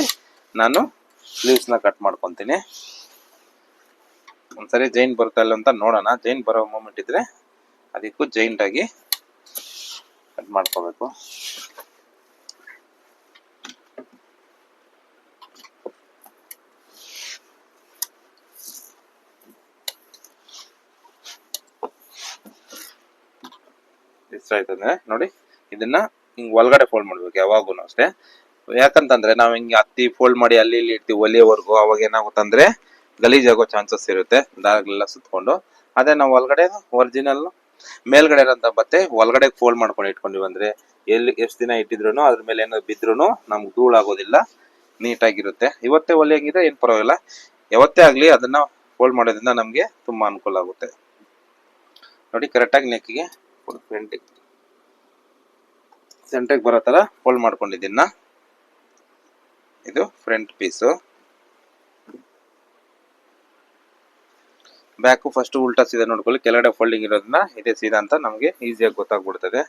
ನಾನು ಸ್ಲೀವ್ಸ್ನ ಕಟ್ ಮಾಡ್ಕೊಂತೀನಿ. ಒಂದ್ಸರಿ ಜೈನ್ ಬರ್ತಾ ಇಲ್ಲ ಅಂತ ನೋಡೋಣ. ಜೈನ್ ಬರೋ ಮೂಮೆಂಟ್ ಇದ್ರೆ ಅದಕ್ಕೂ ಜೈಂಟ್ ಆಗಿ ಕಟ್ ಮಾಡ್ಕೋಬೇಕು. ಆಯ್ತಂದ್ರೆ ನೋಡಿ, ಇದನ್ನ ಹಿಂಗ್ ಒಳಗಡೆ ಫೋಲ್ಡ್ ಮಾಡ್ಬೇಕು ಯಾವಾಗೂ ಅಷ್ಟೇ. ಯಾಕಂತಂದ್ರೆ ನಾವ್ ಹಿಂಗೆ ಹತ್ತಿ ಫೋಲ್ಡ್ ಮಾಡಿ ಅಲ್ಲಿ ಇಲ್ಲಿ ಇರ್ತೀವಿ ಒಲಿಯೋವರೆಗೂ ಅವಾಗ ಏನಾಗುತ್ತಂದ್ರೆ ಆಗೋ ಚಾನ್ಸಸ್ ಇರುತ್ತೆ, ದಾರಗಳೆಲ್ಲ ಸುತ್ಕೊಂಡು. ಅದೇ ನಾವು ಒಳಗಡೆ ಒರಿಜಿನಲ್ ಮೇಲ್ಗಡೆ ಇರೋಂಥ ಬತ್ತೆ ಒಳಗಡೆ ಫೋಲ್ಡ್ ಮಾಡ್ಕೊಂಡು ಇಟ್ಕೊಂಡಿವಿ ಅಂದ್ರೆ ಎಲ್ಲಿ ಎಷ್ಟು ದಿನ ಇಟ್ಟಿದ್ರು ಅದ್ರ ಮೇಲೆ ಏನೋ ಬಿದ್ರು ನಮ್ಗೆ ಧೂಳಾಗೋದಿಲ್ಲ ನೀಟಾಗಿರುತ್ತೆ. ಇವತ್ತೇ ಹೊಲಿಯಂಗಿದ್ರೆ ಏನು ಪರವಾಗಿಲ್ಲ. ಯಾವತ್ತೇ ಆಗ್ಲಿ ಅದನ್ನ ಫೋಲ್ಡ್ ಮಾಡೋದ್ರಿಂದ ನಮ್ಗೆ ತುಂಬಾ ಅನುಕೂಲ ಆಗುತ್ತೆ. ನೋಡಿ ಕರೆಕ್ಟಾಗಿ ನೆಕ್ಕಿಗೆ ಫ್ರಂಟಿಗೆ ಸೆಂಟ್ರಿಗೆ ಬರೋ ತರ ಫೋಲ್ಡ್ ಮಾಡ್ಕೊಂಡಿದ್ದೀನ ಇದು ಫ್ರಂಟ್ ಪೀಸು ಬ್ಯಾಕು ಫಸ್ಟ್ ಉಲ್ಟಾ ಸೀದಾ ನೋಡ್ಕೊಳ್ಳಿ. ಕೆಳಗಡೆ ಫೋಲ್ಡಿಂಗ್ ಇರೋದನ್ನ ಇದೇ ಸೀದಾ ಅಂತ ನಮಗೆ ಈಸಿಯಾಗಿ ಗೊತ್ತಾಗ್ಬಿಡ್ತದೆ.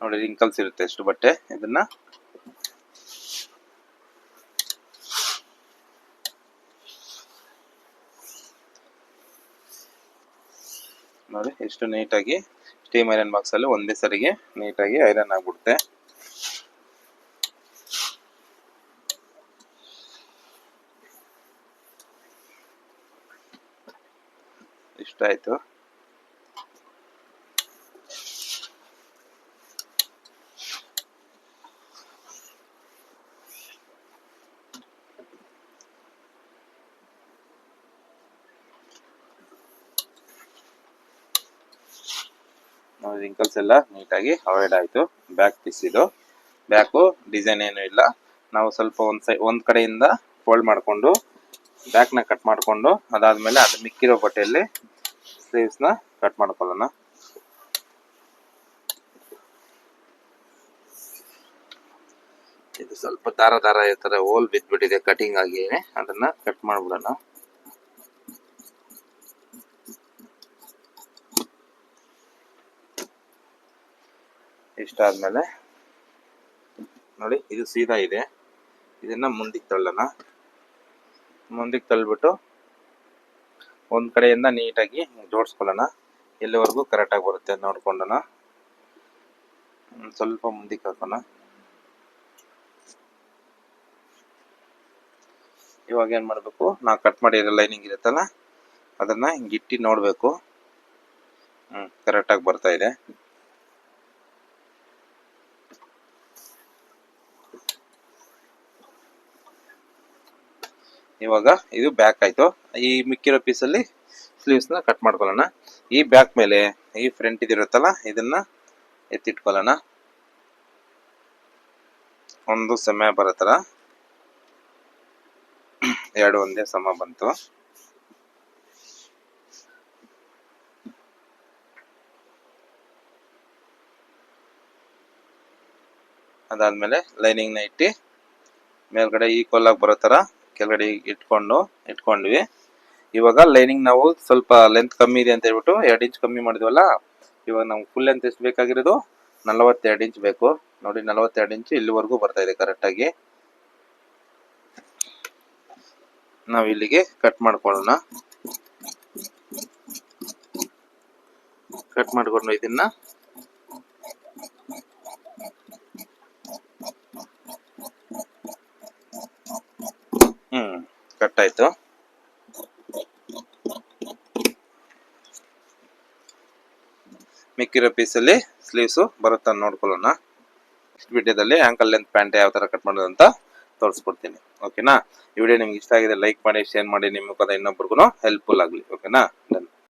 ನೋಡಿ ರಿಂಕಲ್ಸ್ ಇರುತ್ತೆ ಎಷ್ಟು ಬಟ್ಟೆ. ಇದನ್ನ ನೋಡಿ, ಎಷ್ಟು ನೀಟಾಗಿ ಸ್ಟೀಮ್ ಐರನ್ ಬಾಕ್ಸ್ ಅಲ್ಲಿ ಒಂದೇ ಸರಿಗೆ ನೀಟಾಗಿ ಐರನ್ ಆಗ್ಬಿಡುತ್ತೆ. ಇಷ್ಟ ಆಯಿತು. ರಿಂಕಲ್ಸ್ ಎಲ್ಲ ನೀಟಾಗಿ ಅವಾಯ್ಡ್ ಆಯ್ತು. ಬ್ಯಾಕ್ ಪೀಸ್ ಇದು. ಬ್ಯಾಕು ಡಿಸೈನ್ ಏನು ಇಲ್ಲ. ನಾವು ಸ್ವಲ್ಪ ಒಂದು ಸೈ ಒಂದು ಕಡೆಯಿಂದ ಫೋಲ್ಡ್ ಮಾಡ್ಕೊಂಡು ಬ್ಯಾಕ್ನ ಕಟ್ ಮಾಡಿಕೊಂಡು, ಅದಾದ್ಮೇಲೆ ಅದು ಮಿಕ್ಕಿರೋ ಬಟ್ಟೆಯಲ್ಲಿ ನ ಕಟ್ ಮಾಡ್ಕೊಳ್ಳೋಣ. ಇದು ಸ್ವಲ್ಪ ದಾರ ದಾರ ಇರ್ತಾರೆ ಹೋಲ್ ಬಿದ್ಬಿಟ್ಟಿದೆ ಕಟಿಂಗ್ ಆಗಿ ಅದನ್ನ ಕಟ್ ಮಾಡ್ಬಿಡೋಣ. ಇಷ್ಟಾದ್ಮೇಲೆ ನೋಡಿ, ಇದು ಸೀದಾ ಇದೆ. ಇದನ್ನ ಮುಂದಕ್ಕೆ ತಳ್ಳೋಣ. ಮುಂದಕ್ಕೆ ತಳ್ಳಿಬಿಟ್ಟು ಒಂದ್ ಕಡೆಯಿಂದ ನೀಟಾಗಿ ಜೋಡಿಸ್ಕೊಳ್ಳೋಣ. ಎಲ್ಲಿವರೆಗೂ ಕರೆಕ್ಟಾಗಿ ಬರುತ್ತೆ ನೋಡ್ಕೊಂಡೋಣ ಸ್ವಲ್ಪ ಮುಂದಕ್ಕೆ ಹಾಕೋಣ. ಇವಾಗ ಏನ್ ಮಾಡ್ಬೇಕು? ನಾವು ಕಟ್ ಮಾಡಿರೋ ಲೈನಿಂಗ್ ಇರುತ್ತಲ್ಲ, ಅದನ್ನ ಹಿಂಗ್ ನೋಡಬೇಕು. ಹ್ಮ್ ಕರೆಕ್ಟಾಗಿ ಬರ್ತಾ ಇದೆ. ಇವಾಗ ಇದು ಬ್ಯಾಕ್ ಆಯ್ತು. ಈ ಮಿಕ್ಕಿರೋ ಪೀಸಲ್ಲಿ ಸ್ಲೀವ್ಸ್ನ ಕಟ್ ಮಾಡ್ಕೊಳ್ಳೋಣ. ಈ ಬ್ಯಾಕ್ ಮೇಲೆ ಈ ಫ್ರಂಟ್ ಇದಿರುತ್ತಲ್ಲ ಇದನ್ನ ಎತ್ತಿಟ್ಕೊಳ್ಳೋಣ. ಒಂದು ಸಮ ಬರೋ ಎರಡು ಒಂದೇ ಸಮ ಬಂತು. ಅದಾದ್ಮೇಲೆ ಲೈನಿಂಗ್ನ ಇಟ್ಟು ಮೇಲ್ಗಡೆ ಈಕ್ವಲ್ ಆಗಿ ಬರೋ ಥರ ಕೆಳಗಡೆ ಇಟ್ಕೊಂಡು, ಇಟ್ಕೊಂಡ್ವಿ. ಇವಾಗ ಲೈನಿಂಗ್ ನಾವು ಸ್ವಲ್ಪ ಲೆಂತ್ ಕಮ್ಮಿ ಇದೆ ಅಂತ ಹೇಳ್ಬಿಟ್ಟು ಎರಡು ಇಂಚ್ ಕಮ್ಮಿ ಮಾಡಿದ್ವಲ್ಲ, ಇವಾಗ ನಮ್ಗೆ ಫುಲ್ ಲೆಂತ್ ಎಷ್ಟು ಬೇಕಾಗಿರೋದು? ನಲವತ್ತೆರಡು ಇಂಚ್ ಬೇಕು. ನೋಡಿ, ನಲವತ್ತೆರಡು ಇಂಚ್ ಇಲ್ಲಿವರೆಗೂ ಬರ್ತಾ ಇದೆ ಕರೆಕ್ಟಾಗಿ ನಾವು ಇಲ್ಲಿಗೆ ಕಟ್ ಮಾಡ್ಕೊಳ್ಳೋಣ. ಕಟ್ ಮಾಡ್ಕೊಂಡು ಇದನ್ನ ಆಯ್ತು ಮಿಕ್ಕಿರೋ ಪೀಸಲ್ಲಿ ಸ್ಲೀವ್ಸು ಬರುತ್ತಾ ನೋಡ್ಕೊಳ್ಳೋಣ. ನೆಕ್ಸ್ಟ್ ವಿಡಿಯೋದಲ್ಲಿ ಆಂಕಲ್ ಲೆಂತ್ ಪ್ಯಾಂಟ್ ಯಾವ ಥರ ಕಟ್ ಮಾಡೋದು ಅಂತ ತೋರಿಸ್ಕೊಡ್ತೀನಿ. ಓಕೆನಾ ಈ ವಿಡಿಯೋ ನಿಮ್ಗೆ ಇಷ್ಟ ಆಗಿದೆ ಲೈಕ್ ಮಾಡಿ ಶೇರ್ ಮಾಡಿ, ನಿಮ್ಮ ಇನ್ನೊಬ್ರಿಗೂ ಹೆಲ್ಪ್ಫುಲ್ ಆಗಲಿ. ಓಕೆನಾ ಡನ್